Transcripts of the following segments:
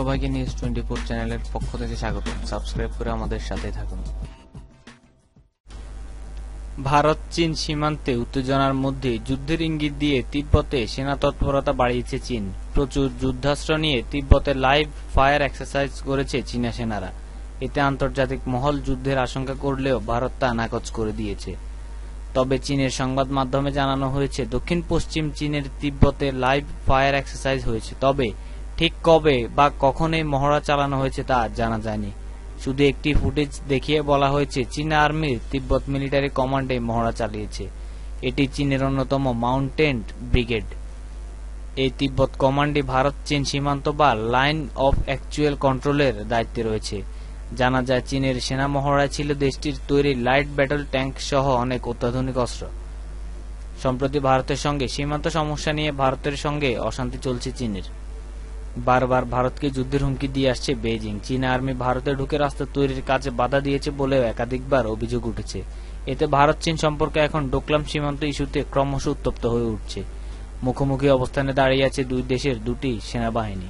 সবাইকে news twenty four চ্যানেলের পক্ষ থেকে স্বাগত। সাবস্ক্রাইব করে আমাদের সাথে থাকুন। ভারত চীন সীমান্তে উত্তেজনার মধ্যে যুদ্ধের ইঙ্গিত দিয়ে তিব্বতে সেনা তৎপরতা বাড়িয়েছে চীন। প্রচুর যুদ্ধাস্ত্র নিয়ে তিব্বতে লাইভ ফায়ার এক্সারসাইজ করেছে চীনা সেনারা। এতে আন্তর্জাতিক মহল যুদ্ধের আশঙ্কা করলেও ভারত তা নাকচ করে দিয়েছে। তবে চীনের সংবাদ মাধ্যমে জানানো হয়েছে, দক্ষিণ পশ্চিম চীনের তিব্বতে লাইভ ফায়ার এক্সারসাইজ হয়েছে। তবে ঠিক কবে বা কখন এই মহড়া চালানো হয়েছে তা জানা যায়নি। শুধু একটি ফুটেজ দেখিয়ে বলা হয়েছে, চীন আর্মির তিব্বত মিলিটারি কমান্ড মহড়া চালিয়েছে। এটি চীনের অন্যতম মাউন্টেন্ট ব্রিগেড। এই তিব্বত কমান্ডে ভারত, চীন সীমান্ত বা লাইন অফ অ্যাকচুয়াল কন্ট্রোলের দায়িত্বে রয়েছে। জানা যায়, চীনের সেনা মহড়ায় ছিল দেশটির তৈরি লাইট ব্যাটল ট্যাঙ্ক সহ অনেক অত্যাধুনিক অস্ত্র। সম্প্রতি ভারতের সঙ্গে সীমান্ত সমস্যা নিয়ে ভারতের সঙ্গে অশান্তি চলছে চীনের। বারবার ভারতকে যুদ্ধের হুমকি দিয়ে আসছে বেইজিং। চীনা আর্মি ভারতে ঢুকে রাস্তা তৈরির কাজে বাধা দিয়েছে বলেও একাধিকবার অভিযোগ উঠেছে। এতে ভারত চীন সম্পর্কে এখন ডোকলাম সীমান্ত ইস্যুতে ক্রমশ উত্তপ্ত হয়ে উঠছে। মুখোমুখি অবস্থানে দাঁড়িয়ে আছে দুই দেশের দুটি সেনাবাহিনী।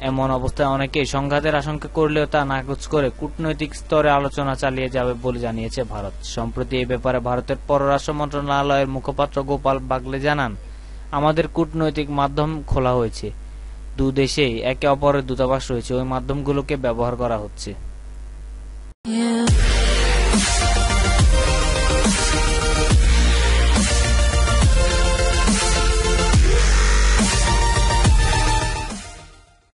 এমন অবস্থায় অনেকে সংঘাতের আশঙ্কা করলেও তা নাকচ করে কূটনৈতিক স্তরে আলোচনা চালিয়ে যাবে বলে জানিয়েছে ভারত। সম্প্রতি এ ব্যাপারে ভারতের পররাষ্ট্র মন্ত্রণালয়ের মুখপাত্র গোপাল বাগলে জানান, আমাদের কূটনৈতিক মাধ্যম খোলা হয়েছে। দু দেশেই একে অপরের দূতাবাস রয়েছে ওই মাধ্যমগুলোকে ব্যবহার করা হচ্ছে.